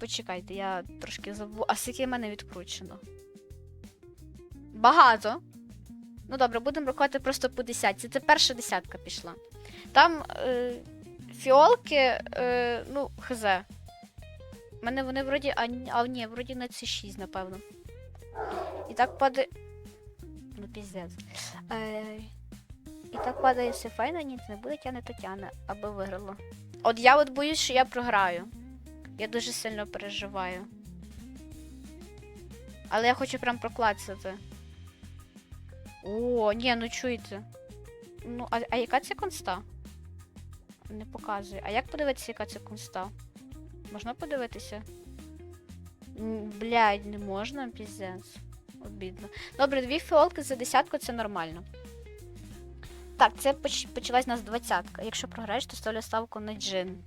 Почекайте, я трошки забув. А скільки в мене відкручено? Багато. Ну добре, будемо рахувати просто по десятці. Це перша десятка пішла. Там е, фіолки, е, ну, хз. У мене вони вроді. А, а ні, вроді на ці 6, напевно. І так падає. Ну, піздець. Е, і так падає все файно, ні, не буде тяне Тетяна, аби виграла. От я от боюсь, що я програю. Я дуже сильно переживаю. Але я хочу прям проклацати. О, ні, ну чуєте. Ну, а, а яка це конста? Не показує. А як подивитися, яка це конста? Можна подивитися? Блядь, не можна, піздець. Обідно. Добре, дві фіолки за десятку це нормально. Так, це поч- почалась у нас двадцятка. Якщо програєш, то ставлю ставку на джин.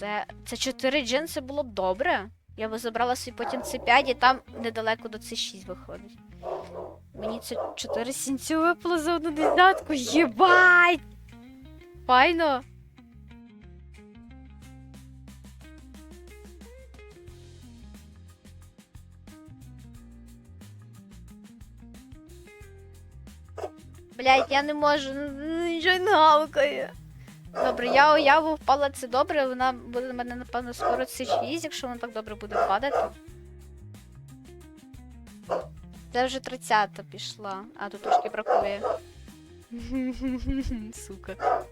Це. Це 4 джин, це було б добре. Я би забрала собі потім це 5 і там недалеко до це 6 виходить. Мені це 4 сінцю випало за одну десятку. Єбать! Файно. Блять, я не можу, нічого не. Добре, я уяву впала це добре, вона буде на мене, напевно, скоро 6, якщо вона так добре буде падати. Це вже 30 пішла, а тут трошки бракує. Сука.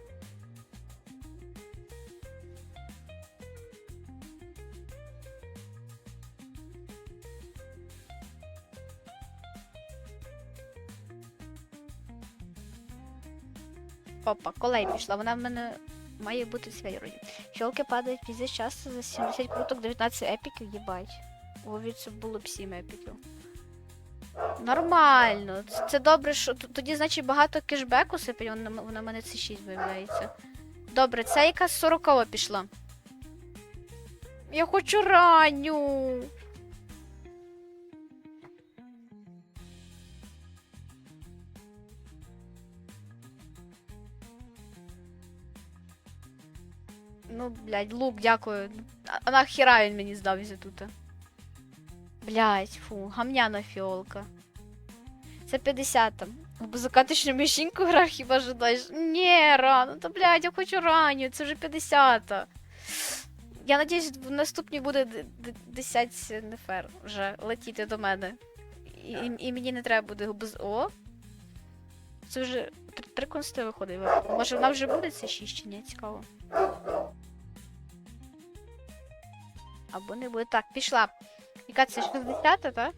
Опа, колей пішла. Вона в мене має бути свій Щолки падають піздець часто за 70 круток, 19 епіків, їбать. Це було б 7 епіків. Нормально. Це, добре, що тоді, значить, багато кешбеку сипить, вона, в мене це 6 виявляється. Добре, це яка 40 пішла. Я хочу ранню. Ну, блядь, лук, дякую. А, нахіра він мені здався тут? Блядь, фу, гамняна фіолка. Це 50 там. Бо закаточну мішіньку грав хіба жадаєш? Ні, рано, та блядь, я хочу ранню, це вже 50-та. Я надіюсь, в наступній буде д- д- 10 нефер вже летіти до мене. І, і, і мені не треба буде без. О! Це вже три консти виходить. Може вона вже буде це 6 чи ні? Цікаво. Або не буде. Так, пішла. Яка це 60, так?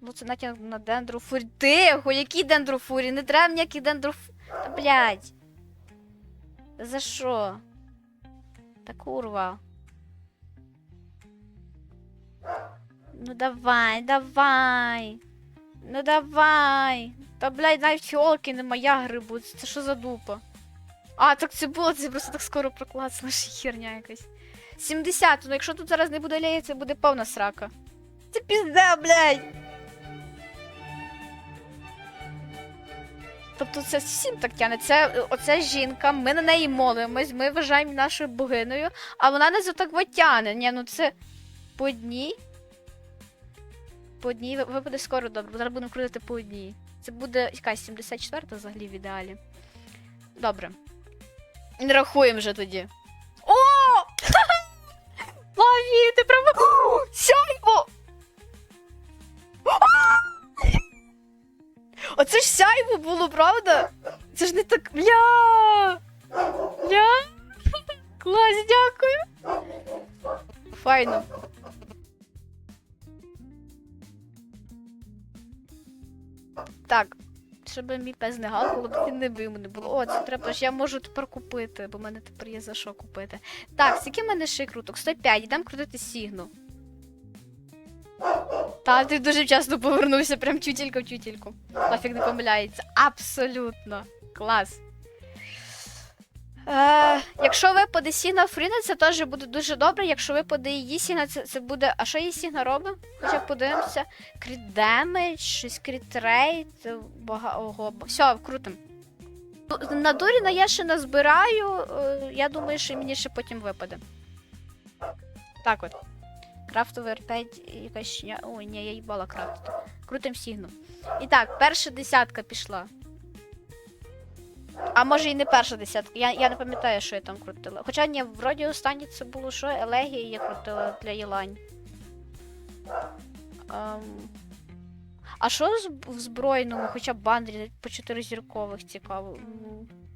Ну, це натяг на дендрофурі. Тихо, який дендрофурі? Не треба ніяких дендроф... Та блядь. За що? Та курва. Ну давай, давай. Ну давай. Та блядь, навіть фіолки не моя грибу. Це що за дупа? А, так це було, це просто так скоро проклацала, що херня якась. 70, ну якщо тут зараз не буде леї, це буде повна срака. Це пізда, блядь. Тобто це всім так тяне. Це е, оця жінка, ми на неї молимось, ми вважаємо нашою богиною, а вона нас отак от тяне. Ні, ну це по одній. По одній випаде скоро добре, бо зараз будемо крутити по одній. Це буде якась 74 та взагалі в ідеалі. Добре. Не рахуємо вже тоді. Лаві, ти прямо. Сяйво! Оце ж сяйво було, правда? Це ж не так. Бля! Бля! Клас, дякую! Файно. Так. Щоб мій пес не гавкало, він не бив мене було. О, це треба ж я можу тепер купити, бо в мене тепер є за що купити. Так, скільки в мене ще круток? 105, йдемо крутити сігну. Та, ти дуже вчасно повернувся, прям тютілька в тютільку. Нафіг не помиляється. Абсолютно. Клас. Е, якщо випаде Сігна Фріна, це теж буде дуже добре. Якщо випаде її Сігна, це, це буде. А що її Сігна робить? Хоча подивимося. Кріт демедж, щось кріт рейд, бага... Ого, все, крутим. На Доріна я ще назбираю. е, Я думаю, що мені ще потім випаде. Так от. Крафтовий R5 якась. Ой, ні, я їбала крафтити. Крутим сігну. І так, перша десятка пішла. А може і не перша десятка. Я, я не пам'ятаю, що я там крутила. Хоча ні, вроді останнє це було що, елегія я крутила для Єлань. Ем... А що в збройному, хоча б бандрі по чотиризіркових цікаво.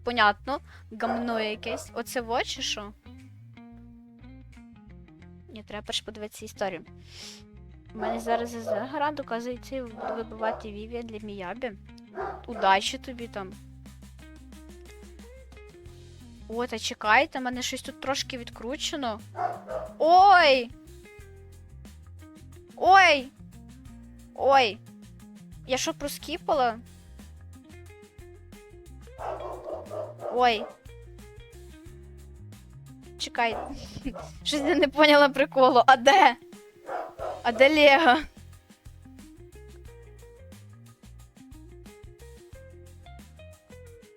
Понятно. Гамно якесь. Оце во чи що? Ні, треба перш подивитися історію. У мене зараз гарант, оказується, вибивати Вівія для Міябі. Удачі тобі там. О, та чекайте, мене щось тут трошки відкручено. Ой! Ой! Ой! Я що проскіпала? Ой. Чекай. Щось я не поняла приколу. А де? А де Лего?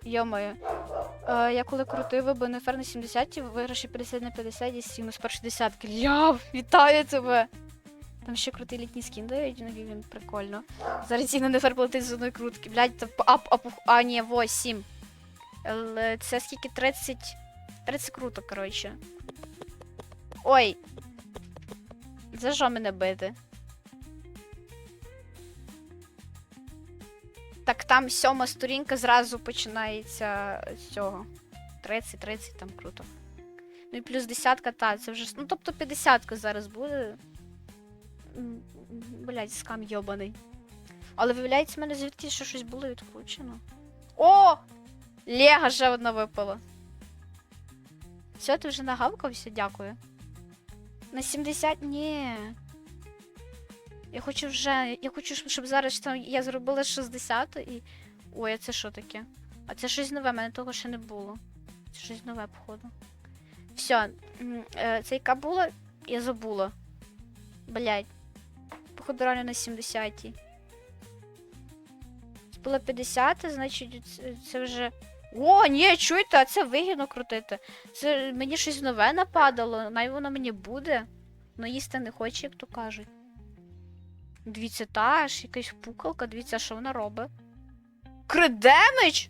Йо-моє. Е, я коли крутив вибив нефер на 70, виграші 50 на 50 і сігну з першої десятки. Ля, вітаю тебе! Там ще крутий літній скін дають, ну він прикольно. Зараз на фер платить з одної крутки. Блядь, та а, а, ні, 8. Л- Це скільки 30. 30 круток, коротше. Ой. За що мене бити? Так там сьома сторінка зразу починається з цього. 30, 30 там круто. Ну і плюс десятка, та, це вже. Ну, тобто 50 зараз буде. Блядь, скам йобаний. Але виявляється, в мене звідки ще щось було відключено. О! Лего ще одна випала. Все, ти вже нагавкався, дякую. На 70. Ні. Я хочу вже. Я хочу, щоб- зараз там я зробила 60 і. Ой, а це що таке? А це щось нове, мене того ще не було. Це щось нове, походу. Все, це яка була, я забула. Блять. Походу реально на 70. Це було 50, значить, це, це вже. О, ні, чуєте, а це вигідно крутити. Це мені щось нове нападало, най воно мені буде. Ну їсти не хоче, як то кажуть. Дивіться, та аж якась пукалка, дивіться, що вона робить. Кридемич!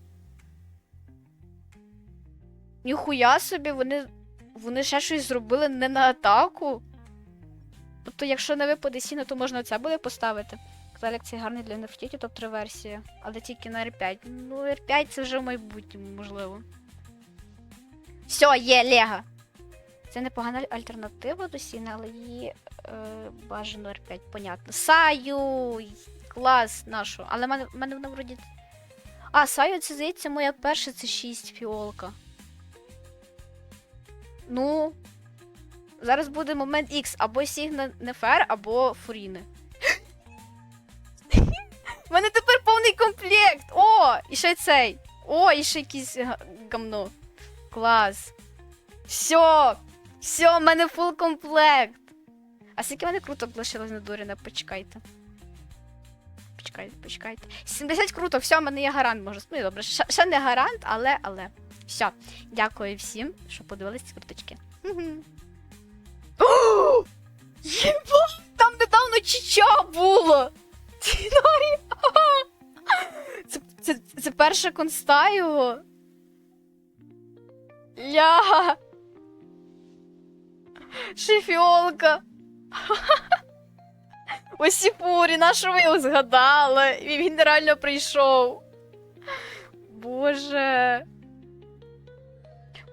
Ніхуя собі, вони. Вони ще щось зробили не на атаку. Тобто, якщо не випаде сіно, то можна це буде поставити. Каталік цей гарний для Нефтіті, топ-3 версія. Але тільки на R5. Ну, R5 це вже в майбутньому, можливо. Все, є Лего. Це непогана альтернатива до Сіни, але її е, бажано R5, понятно. Саю! Клас нашу. Але в мене, в мене вона вроді. А, Саю, це здається, моя перша це 6 фіолка. Ну. Зараз буде момент X. Або Сігна Нефер, або Фуріни. У мене тепер повний комплект! О! І ще цей! О, і ще якийсь гамно. Клас. Все! Все, в мене фул комплект. А скільки в мене круток лишилось на Доріна? Почекайте. Почекайте, почекайте. 70 круток, все, в мене є гарант, може. Ну, добре, ще, ще не гарант, але, але. Все. Дякую всім, що подивились ці круточки. Єба! Там недавно чича було! Це, це, це перша конста його. Ля! Шефіолка! Осіпурі, на що ви його згадали? І Він реально прийшов. Боже.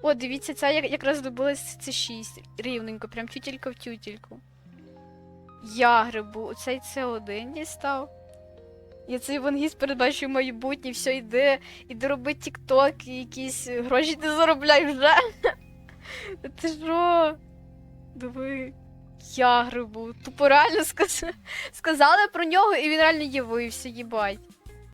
О, дивіться, ця як- якраз добилась це 6. Рівненько, прям тютелька в тютельку. Я грибу, оцей це один дістав. Я цей вангіст передбачу майбутнє, все йде, іди роби тік-ток і якісь гроші ти заробляй вже. Ти що? Диви. Я грибу. Тупо реально сказ... сказали про нього, і він реально явився, їбать.